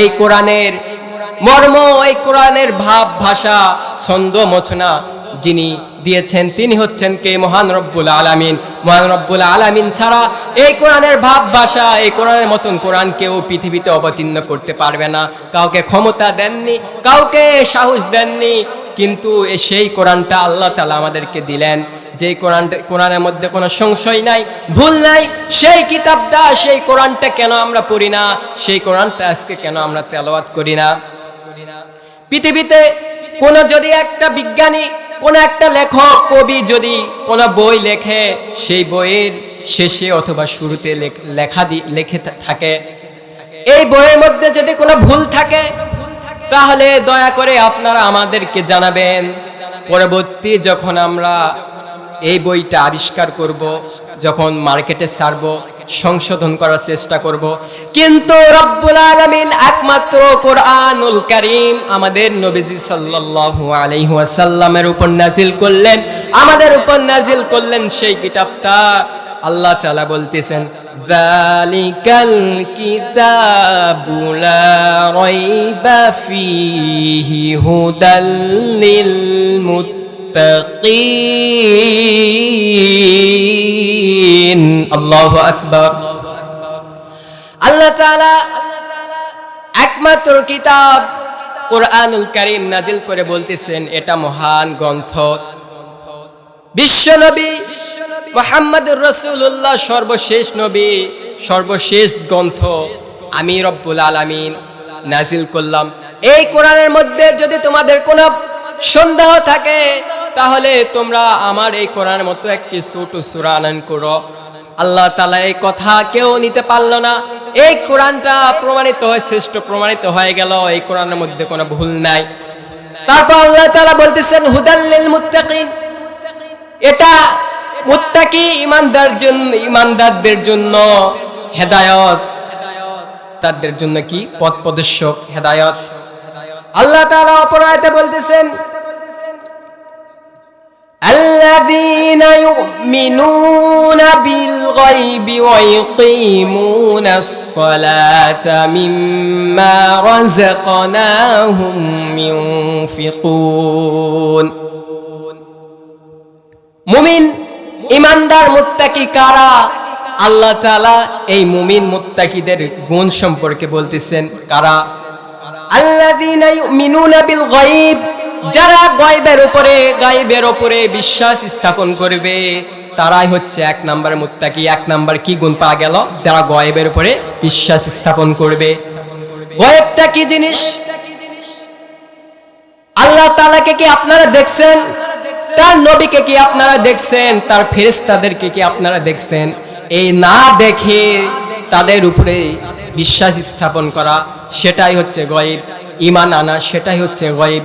এই কোরআনের মর্ম, এই কোরআনের ভাব, ভাষা, ছন্দ, মোছনা যিনি দিয়েছেন, তিনি হচ্ছেন কে? মহান রব্বুল আলামিন। মহান রব্বুল আলামিন ছাড়া এই কোরআনের ভাব, ভাষা, এই কোরআনের মতন কোরআন কেউ পৃথিবীতে অবতীর্ণ করতে পারবে না। কাউকে ক্ষমতা দেননি, কাউকে সাহস দেননি, কিন্তু সেই কোরআনটা আল্লাহ তালা আমাদেরকে দিলেন। যেই কোরআন, কোরআনের মধ্যে কোনো সংশয় নাই, ভুল নাই, সেই কিতাবটা, সেই কোরআনটা কেন আমরা পড়ি না? সেই কোরআনটা আজকে কেন আমরা তেলাওয়াত করি না? পৃথিবীতে কোন যদি একটা বিজ্ঞানী, কোন একটা লেখক, কবি যদি কোন বই লেখে, সেই বইয়ের শেষে অথবা শুরুতে লেখ- লেখা দি, লেখে থাকে। এই বইয়ের মধ্যে যদি কোনো ভুল থাকে, তাহলে দয়া করে আপনারা আমাদেরকে জানাবেন। পরবর্তী যখন আমরা এই বইটা আবিষ্কার করব, যখন মার্কেটে ছাড়ব সংশোধন করার চেষ্টা করব। কিন্তু রব্বুল আলামিন একমাত্র কোরআনুল কারীম আমাদের নবীজি সাল্লাল্লাহু আলাইহি ওয়াসাল্লামের উপর নাজিল করলেন। আমাদের উপর নাজিল করলেন সেই কিতাবটা। আল্লাহ তাআলা বলতেছেন, যালিকাল কিতাবু লা রাইবা ফীহি হুদাল লিল আল্লাহু আকবার আল্লাহ তাআলা একমাত্র কিতাব কোরআনুল কারীম নাজিল করে বলতেছেন, এটা মহান গ্রন্থ। বিশ্বনবী মোহাম্মদুর রসুল্লাহ সর্বশেষ নবী, সর্বশেষ গ্রন্থ আমি রব্বুল আলামিন নাজিল করলাম। এই কোরআনের মধ্যে যদি তোমাদের কোনো সন্দেহ থাকে তাহলে তোমরা আমার এই কোরআনের মতো একটি ছোট সূরা আনয়ন করো। আল্লাহ তালা এই কথা কেউ নিতে পারল না। এই কোরআনটা প্রমাণিত হয়, শ্রেষ্ঠ প্রমাণিত হয়ে গেল। এই কোরআনের মধ্যে কোনো ভুল নাই। তারপর আল্লাহ তালা বলতেছেন হুদাল্লিল মুত্তাকিন। এটা মুত্তাকি ইমানদার জন্য ইমানদারদের জন্য হেদায়ত। তাদের জন্য কি? পথ প্রদর্শক, হেদায়ত। আল্লাহ তাআলা অপরায়তে বলতেছেন الذين يؤمنون بالغيب ويقيمون الصلاة مما رزقناهم ينفقون মুমিন ইমানদার মুত্তাকি কারা আল্লাহ তাআলা এই মুমিন মুত্তাকিদের গুণ সম্পর্কে বলতেছেন কারা আল্লাযীনা ইউমিনুনা বিল গায়ব যারা গায়বের উপরে গায়বের উপরে বিশ্বাস স্থাপন করবে, তারাই হচ্ছে এক নাম্বার মুত্তাকি। এক নাম্বার কি গুণ পাওয়া গেল? যারা গায়বের উপরে বিশ্বাস স্থাপন করবে। গায়বটা কি জিনিস? আল্লাহ তাআলাকে কি আপনারা দেখছেন? তার নবীকে কি আপনারা দেখছেন? তার ফেরেশতাদেরকে কি আপনারা দেখছেন? এই না দেখে তাদের উপরে বিশ্বাস স্থাপন করা, সেটাই হচ্ছে গয়েব। ইমান আনা, সেটাই হচ্ছে গয়েব।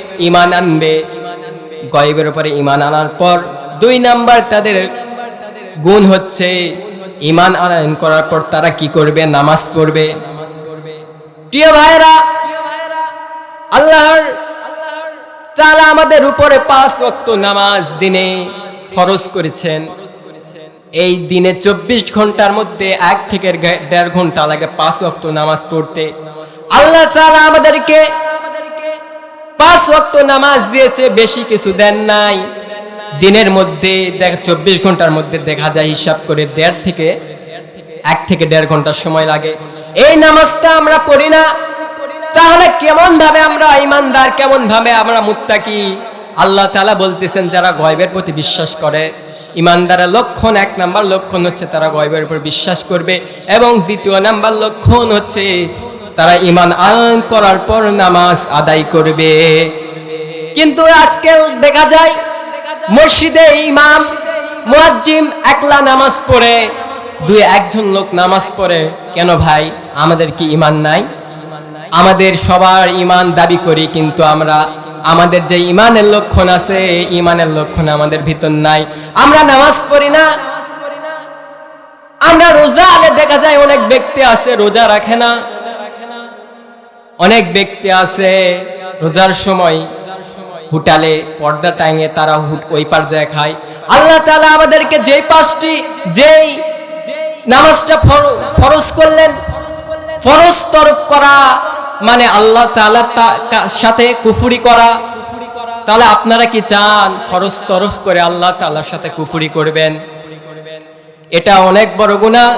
ইমান আনবে। গয়েবের উপরে ইমান আনার পর দুই নাম্বার তাদের গুণ হচ্ছে ইমান আনয়ন করার পর তারা কি করবে? নামাজ পড়বে। প্রিয় ভাইরা আল্লাহর তাআলা আমাদের উপরে পাঁচ ওয়াক্ত নামাজ দিনে ফরজ করেছেন। এই দিনে চব্বিশ ঘণ্টার মধ্যে এক থেকে দেড় ঘণ্টা লাগে পাঁচ ওয়াক্ত নামাজ পড়তে। আল্লাহ তাআলা আমাদেরকে পাঁচ ওয়াক্ত নামাজ দিয়েছে, বেশি কিছু দেন নাই। দিনের মধ্যে দেখ, চব্বিশ ঘণ্টার মধ্যে দেখা যায় হিসাব করে দেড় থেকে এক থেকে দেড় ঘণ্টার সময় লাগে। এই নামাজটা আমরা পড়ি না। তাহলে কেমন ভাবে আমরা ইমানদার কেমন ভাবে আমরা মুত্তাকি? আল্লাহ তাআলা বলতেছেন, যারা গয়বের প্রতি বিশ্বাস করে, ইমানদারের লক্ষণ এক নাম্বার লক্ষণ হচ্ছে তারা গয়বের উপর বিশ্বাস করবে এবং দ্বিতীয় নাম্বার লক্ষণ হচ্ছে তারা ইমান আয়ন করার পর নামাজ আদায় করবে। কিন্তু আজকাল দেখা যায়, মসজিদে ইমাম মুয়াজ্জিম একলা নামাজ পড়ে, দুই একজন লোক নামাজ পড়ে। কেন ভাই, আমাদের কি ইমান নাই? আমাদের সবার ইমান দাবি করি, কিন্তু আমরা, আমাদের যে ইমানের লক্ষণ আছে ইমানের লক্ষণ আমাদের ভিতর নাই। আমরা নামাজ পড়ি না। আমরা রোজা আলে দেখা যায় অনেক ব্যক্তি আছে, রোজা রাখে না। অনেক ব্যক্তি আছে রোজার সময় হুটালে পর্দা টাঙে তারা ওই পার যায় খায়। আল্লাহ তাআলা আমাদেরকে যেই পাঁচটি, যেই নামাজটা ফরজ করলেন, ফরজ তরফ করা মানে আল্লাহ তাআলার তা- সাথে কুফুরি করা, তাহলে আপনারা কি চান ফরজ তরফ করে আল্লাহ তাআলার সাথে কুফুরি করবেন? এটা অনেক বড় গুনাহ।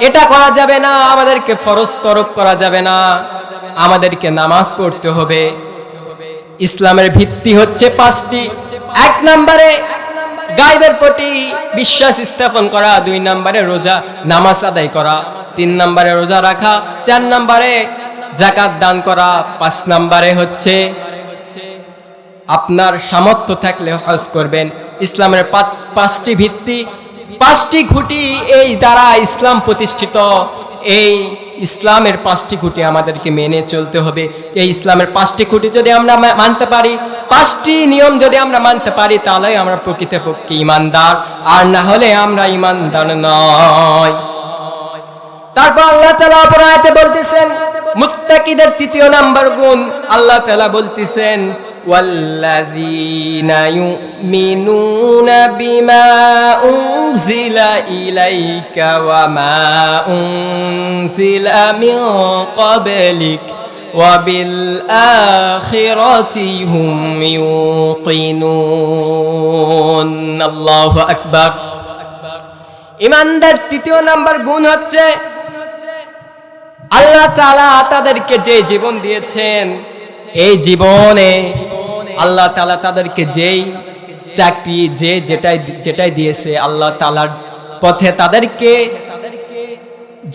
এটা করা যাবে না, আমাদেরকে ফরজ তরফ করা যাবে না। আমাদেরকে নামাজ পড়তে হবে। ইসলামের ভিত্তি হচ্ছে পাঁচটি। এক নম্বরে গাইবের প্রতি বিশ্বাস স্থাপন করা, দুই নম্বরে রোজা নামাজ আদায় করা, তিন নম্বরে রোজা রাখা, চার নম্বরে জাকাত দান করা, পাঁচ নম্বরে হচ্ছে আপনার সামর্থ্য থাকলে হজ করবেন। ইসলামের পাঁচটি ভিত্তি, পাঁচটি খুঁটি এই দ্বারা ইসলাম প্রতিষ্ঠিত। এই ইসলামের পাঁচটি খুঁটি আমাদেরকে মেনে চলতে হবে। এই ইসলামের পাঁচটি খুঁটি যদি আমরা মানতে পারি, পাঁচটি নিয়ম যদি আমরা মানতে পারি, তাহলে আমরা প্রকৃতপক্ষে ইমানদার। আর না হলে আমরা ইমানদার নয় তারপর আল্লাহ তালা অপর আয়াতে বলতেছেন মুস্তাকিদের তৃতীয় নাম্বার গুণ। আল্লাহ তালা বলতেছেন والذين يؤمنون بما أنزل إليك وما أنزل من قبلك وبالآخرة هم يوقنون الله أكبر ইমানদার তৃতীয় নাম্বার গুণ হচ্ছে আল্লাহ তাআলা তাদেরকে যে জীবন দিয়েছেন এই জীবনে আল্লাহ তালা তাদেরকে যেই চাকরি, যে যেটাই যেটাই দিয়েছে, আল্লাহ তালার পথে তাদেরকে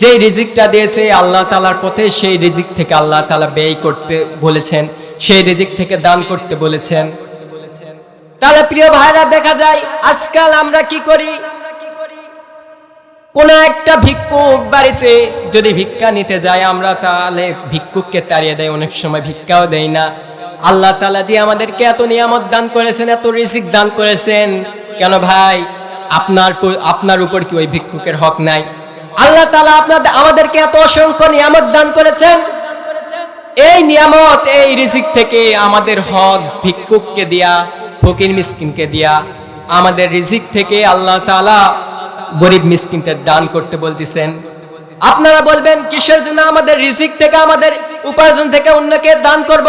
যে রিজিকটা দিয়েছে, আল্লাহ তালার পথে সেই রিজিক থেকে আল্লাহ তালা ব্যয় করতে বলেছেন, সেই রিজিক থেকে দান করতে বলেছেন। তাহলে প্রিয় ভাইরা, দেখা যায় আজকাল আমরা কি করি? কোন একটা ভিক্ষুক বাড়িতে যদি ভিক্ষা নিতে যায়, আমরা তাহলে ভিক্ষুককে তাড়িয়ে দেয় অনেক সময় ভিক্ষাও দেয় না। আল্লাহ তাআলা যে আমাদেরকে এত নিয়ামত দান করেছেন, এত রিজিক দান করেছেন। কেন ভাই? আপনার আপনার উপর কি ওই ভিক্ষুকের হক নাই? আল্লাহ তালা আপনাদের আমাদেরকে এত অসংখ্য নিয়ামত দান করেছেন। এই নিয়ামত, এই রিজিক থেকে আমাদের হক ভিক্ষুককে দিয়া, ফকির মিসকিনকে দিয়া, আমাদের রিজিক থেকে আল্লাহ তাআলা গরিব মিসকিনদের দান করতে বলতেছেন। আপনারা বলবেন, কিসের জন্য আমাদের রিজিক থেকে, আমাদের উপার্জন থেকে অন্যকে দান করব?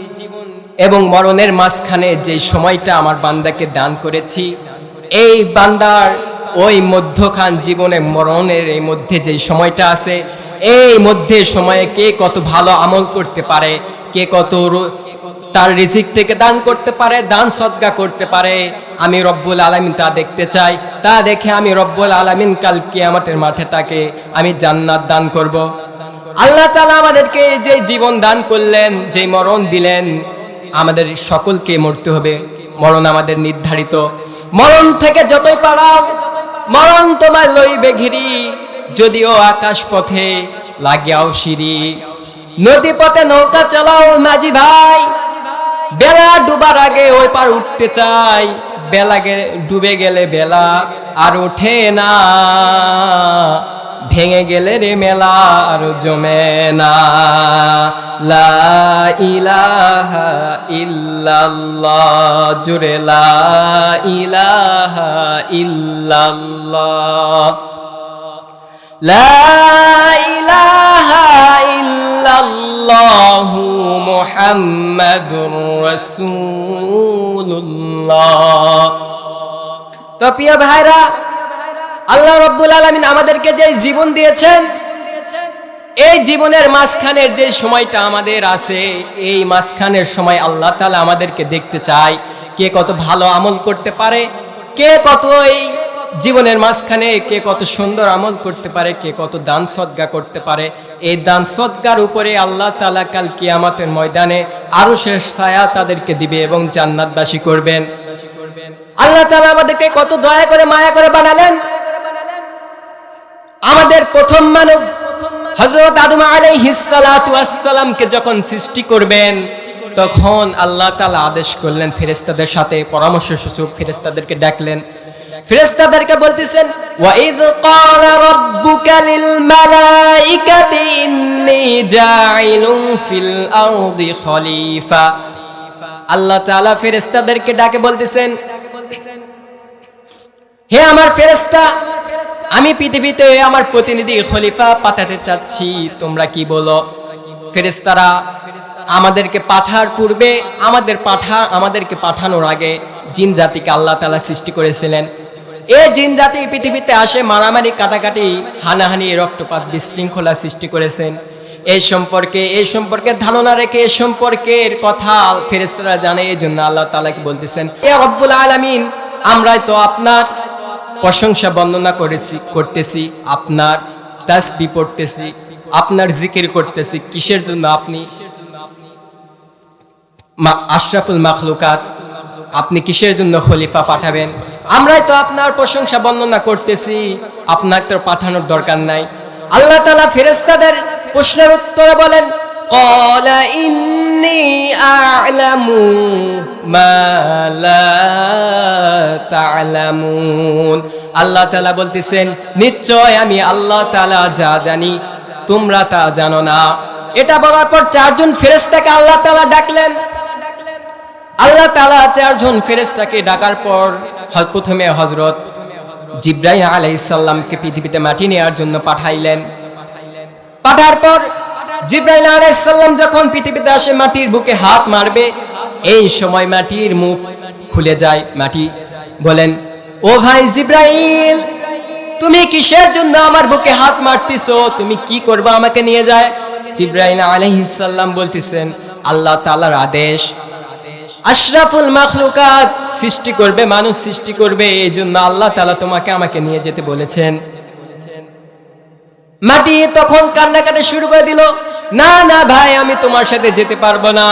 এবং মরণের মাঝখানে যে সময়টা আমার বান্দাকে দান করেছি, এই বান্দার ওই মধ্যখান জীবনে মরণের এই মধ্যে যে সময়টা আছে, এই মধ্যে সময়ে কে কত ভালো আমল করতে পারে, কে কত তার রিজিক থেকে দান করতে পারে, দান সদকা করতে পারে, আমি রব্বুল আলামিন তা দেখতে চাই। তা দেখে আমি রব্বুল আলামিন কাল কিয়ামতের মাঠে তাকে আমি জান্নাত দান করব। আল্লাহ তাআলা আমাদেরকে যে জীবন দান করলেন, যে মরণ দিলেন আমাদের সকলকে মরতে হবে। মরণ আমাদের নির্ধারিত। মরণ থেকে যতই পারাও, মরণ তোমার লইবে ঘিরি। যদিও আকাশ পথে লাগিয়াও সিঁড়ি। নদী পথে নৌকা চালাও মাঝি ভাই। বেলা ডুবার আগে ওই পার উঠতে চাই। বেলা ডুবে গেলে বেলা আর ওঠে না। ভেঙে গেলে রে মেলা আর জমে না। লা ইলাহা ইল্লাল্লাহ জুড়ে লা ইলাহা ইল্লাল্লাহ। লা ইলাহা ইল্লাল্লাহ মুহাম্মাদুর রাসূলুল্লাহ। তো প্রিয় ভাইরা আল্লাহ রব্বুল আলমিন আমাদেরকে যে জীবন দিয়েছেন, এই জীবনের মাঝখানের যে সময়টা আমাদের আছে, এই মাঝখানের সময় আল্লাহ তালা আমাদেরকে দেখতে চায়, কে কত ভালো আমল করতে পারে, কে কত এই জীবনের মাঝখানে, কে কত সুন্দর আমল করতে পারে, কে কত দান সদ্গা করতে পারে। এই দান সদ্গার উপরে আল্লাহ তালা কাল কিয়ামতের ময়দানে আরও শেষ ছায়া তাদেরকে দিবে এবং জান্নাতবাসী করবেন। আল্লাহ তালা আমাদেরকে কত দয়া করে, মায়া করে বানালেন। আমাদের প্রথম মানব হজরত আদম আলাইহিসালামকে যখন সৃষ্টি করবেন, তখন আল্লাহ তালা আদেশ করলেন ফেরেস্তাদের সাথে পরামর্শ সূচক ফেরেস্তাদেরকে ডাকলেন। ফেরেস্তাদেরকে বলতেছেন ক্বালা রাব্বুকা লিল মালাইকাতি ইন্নী জাইলুন ফিল আরদি খলিফা। আল্লাহ তাআলা ফেরেস্তাদেরকে ডাকে বলতেছেন, হে আমার ফেরেস্তা আমি পৃথিবীতে আমার প্রতিনিধি খলিফা পাঠাতে চাচ্ছি, তোমরা কি বলো? ফেরেস্তারা আমাদেরকে পাঠার পূর্বে, আমাদের পাঠা, আমাদেরকে পাঠানোর আগে জিন জাতিকে আল্লাহ তালা সৃষ্টি করেছিলেন। এ জিন জাতি পৃথিবীতে আসে মারামারি, কাটাকাটি, হানাহানি, রক্তপাত, বিশৃঙ্খলা সৃষ্টি করেছেন। এই সম্পর্কে এই সম্পর্কে ধারণা রেখে এই সম্পর্কের কথা ফেরেস্তারা জানে এই জন্য আল্লাহ তালাকে বলতেছেন, এ রব্বুল আলামিন, আমরাই তো আপনার প্রশংসা বর্ণনা করেছি, করতেছি, আপনার তাসবি পড়তেছি, আপনার জিকির করতেছি, কিসের জন্য আপনি? মা আশরাফুল মাখলুকাত, আপনি কিসের জন্য খলিফা পাঠাবেন? আমরাই তো আপনার প্রশংসা বর্ণনা করতেছি আপনার তো পাঠানোর দরকার নাই। আল্লাহ তালা ফেরেস্তাদের প্রশ্নের উত্তরে বলেন, কলা ইন إني أعلم ما لا تعلمون আল্লাহ তালা বলতেছেন নিশ্চয় আমি আল্লাহ তালা যা জানি তোমরা তা জানো না এটা বলার পর চারজন ফেরেস্তাকে আল্লাহ তালা ডাকলেন আল্লাহ তালা চারজন ফেরেস্তাকে ডাকার পর হ- প্রথমে হজরত জিব্রাহিম আলাইসাল্লামকে পৃথিবীতে মাটি নেওয়ার জন্য পাঠাইলেন পাঠার পর জিব্রাহিম আলাইসাল্লাম যখন পৃথিবীতে আসে, মাটির বুকে হাত মারবে, এই সময় মাটির মুখ খুলে যায়। মাটি বলেন, ও ভাই জিব্রাইল, তুমি কিসের জন্য আমার বুকে হাত মারতিছো? তুমি কি করবা আমাকে নিয়ে যায়? জিব্রাহিম আলাইহিসাল্লাম বলতেছেন, আল্লাহ তাআলার আদেশ, আশরাফুল মাখলুকাত সৃষ্টি করবে, মানুষ সৃষ্টি করবে, এই জন্য আল্লাহ তাআলা তোমাকে আমাকে নিয়ে যেতে বলেছেন। মাটি তখন কান্নাকাটি শুরু করে দিল, না না ভাই, আমি তোমার সাথে যেতে পারব না।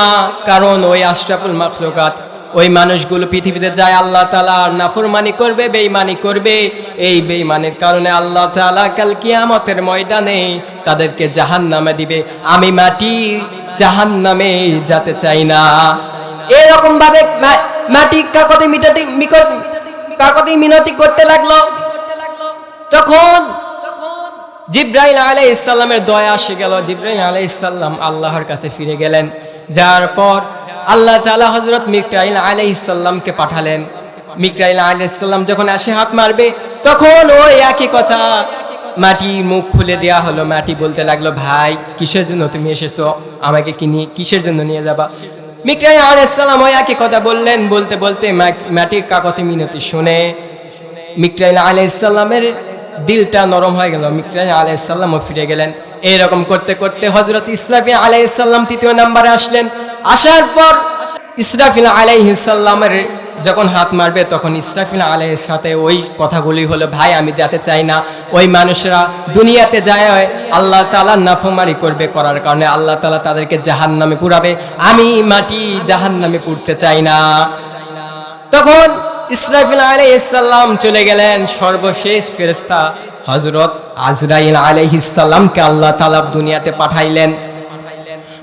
কারণ ওই আশরাফুল মাখলুকাত, ওই মানুষগুলো পৃথিবীতে যায়, আল্লাহ তালা নাফরমানি করবে বেইমানি করবে। এই বেইমানের কারণে আল্লাহ তালা কাল কিয়ামতের ময়দানে তাদেরকে জাহান নামে দিবে। আমি মাটি জাহান নামে যেতে চাই না। এরকম ভাবে মাটি কাকতি মিটাতি মিকট, কাকতি মিনতি করতে লাগল। তখন জিব্রাইল আলাই ইসলামের দয়া আসে গেল। জিব্রাইল আলাই ইসলাম আল্লাহর কাছে ফিরে গেলেন। যার পর আল্লাহ তালা হজরত মিকরাইল আলাই ইসলামকে পাঠালেন। মিকরাইল আলাই যখন আসে হাত মারবে, তখন ওই একই কথা, মাটি মুখ খুলে দেয়া হলো। মাটি বলতে লাগল, ভাই, কিসের জন্য তুমি এসেছ? আমাকে কি নিয়ে, কিসের জন্য নিয়ে যাবা? মিকরাইল আলাই ইসলাম ওই একই কথা বললেন। বলতে বলতে মাটির কাকতি মিনতি শুনে মিকরাইল আলাইসাল্লামের দিলটা নরম হয়ে গেল। মিকরাইল আলাইসাল্লামও ফিরে গেলেন। এইরকম করতে করতে হজরত ইসরাফিল আলাইসাল্লাম তৃতীয় নাম্বারে আসলেন। আসার পর ইসরাফিল আলাইহিসাল্লামের যখন হাত মারবে, তখন ইসরাফিল আলাইহির সাথে ওই কথাগুলি হলো, ভাই, আমি যেতে চাই না। ওই মানুষরা দুনিয়াতে যায়, আল্লাহ তালা নাফমারি করবে করার কারণে। আল্লাহ তালা তাদেরকে জাহান নামে পুরাবে। আমি মাটি জাহান নামে পুড়তে চাই না। তখন ইসরাফিল আলাইহিসসালাম চলে গেলেন সর্বশেষ ফেরেশতা হযরত আজরাইল আলাইহিসসালামকে আল্লাহ তাআলা দুনিয়াতে পাঠাইলেন।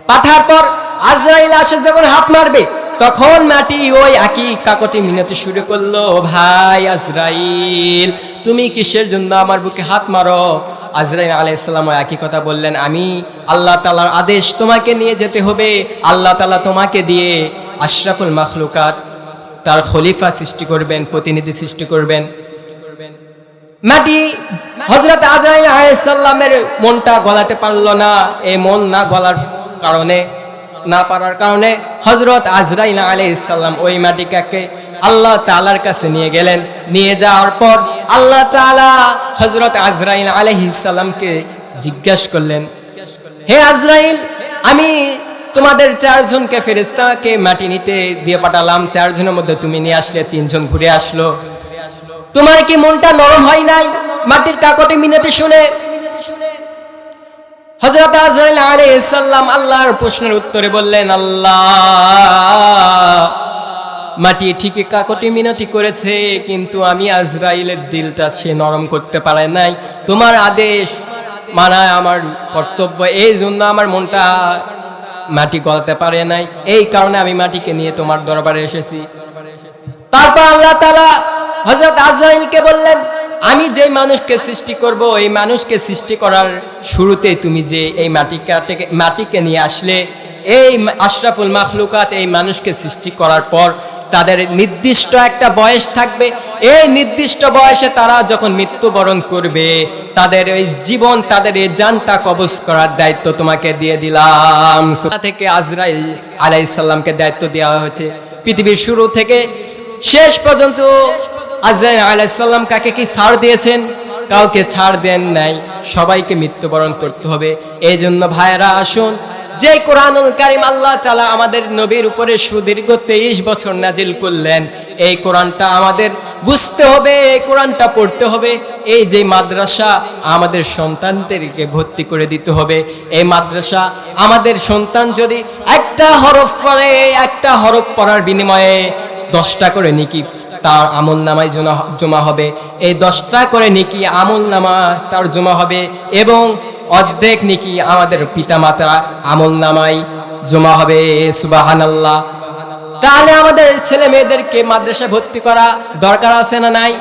পাঠার পর আজরাইল আসে যখন হাত মারবে, তখন মাটি ওই একই কাকতি মিনতি শুরু করল ভাই আজরাইল, তুমি কিসের জন্য আমার বুকে হাত মারো? আজরাইল আলাইসাল্লাম একই কথা বললেন, আমি আল্লাহ তালার আদেশ তোমাকে নিয়ে যেতে হবে, আল্লাহ তালা তোমাকে দিয়ে আশরাফুল মাখলুকাত তার খলিফা সৃষ্টি করবেন, প্রতিনিধি সৃষ্টি করবেন। মাটি হজরত আজরাইল আলাইসাল্লামের মনটা গলাতে পারল না। এই মন না গলার কারণে, না পারার কারণে হজরত আজরাইল আলাইসাল্লাম ওই মাটিকাকে আল্লাহ তালার কাছে নিয়ে গেলেন। নিয়ে যাওয়ার পর আল্লাহ তালা হজরত আজরাইল আলাইহিসাল্লামকে জিজ্ঞাসা করলেন, হে আজরাইল, আমি তোমাদের চারজনকে ফেরেস্তাকে মাটি নিতে দিয়ে পাঠালাম। চারজনের মধ্যে তুমি নিয়ে আসলে, তিনজন ঘুরে আসলো। তোমার কি মনটা নরম হয় নাই? মাটির কাকটে মিনতি শুনে। হযরত আজরাইল আলাইহিস সালাম আল্লাহর প্রশ্নের উত্তরে বললেন, আল্লাহ, মাটি ঠিকই কাকটি মিনতি করেছে, কিন্তু আমি আজরাইলের দিলটা সে নরম করতে পারে নাই। তোমার আদেশ মানায় আমার কর্তব্য, এই জন্য আমার মনটা মাটি গলতে পারে নাই। এই কারণে আমি মাটিকে নিয়ে তোমার দরবারে এসেছি। তারপর আল্লাহ তালা হজরত আজরাইলকে বললেন, আমি যে মানুষকে সৃষ্টি করব, এই মানুষকে সৃষ্টি করার শুরুতে তুমি যে এই মাটিকে মাটিকে নিয়ে আসলে, এই আশরাফুল মাখলুকাত এই মানুষকে সৃষ্টি করার পর তাদের নির্দিষ্ট একটা বয়স থাকবে। এই নির্দিষ্ট বয়সে তারা যখন মৃত্যুবরণ করবে, তাদের এই জীবন, তাদের এই জানটা কবজ করার দায়িত্ব তোমাকে দিয়ে দিলাম। থেকে আজরাইল আলাইসাল্লামকে দায়িত্ব দেওয়া হয়েছে। পৃথিবীর শুরু থেকে শেষ পর্যন্ত আজরাইল আলাইসাল্লাম কাকে কি ছাড় দিয়েছেন? কাউকে ছাড় দেন নাই। সবাইকে মৃত্যুবরণ করতে হবে। এই জন্য ভাইয়েরা, আসুন যে কোরআনুল কারিম আল্লাহ তালা আমাদের নবীর উপরে সুদীর্ঘ তেইশ বছর নাজিল করলেন, এই কোরআনটা আমাদের বুঝতে হবে, এই কোরআনটা পড়তে হবে, এই যে মাদ্রাসা আমাদের সন্তানদেরকে ভর্তি করে দিতে হবে, এই মাদ্রাসা আমাদের সন্তান যদি একটা হরফ পড়ে, একটা হরফ পড়ার বিনিময়ে দশটা করে নিকি তার আমল নামায় জমা হবে, এই দশটা করে নিকি আমল নামা তার জমা হবে এবং অর্ধেক নিকি আমাদের পিতা মাতা আমল নামাই জমা হবে সুবাহান আল্লাহ তাহলে আমাদের ছেলে মেয়েদেরকে মাদ্রাসা ভর্তি করা দরকার আছে না নাই?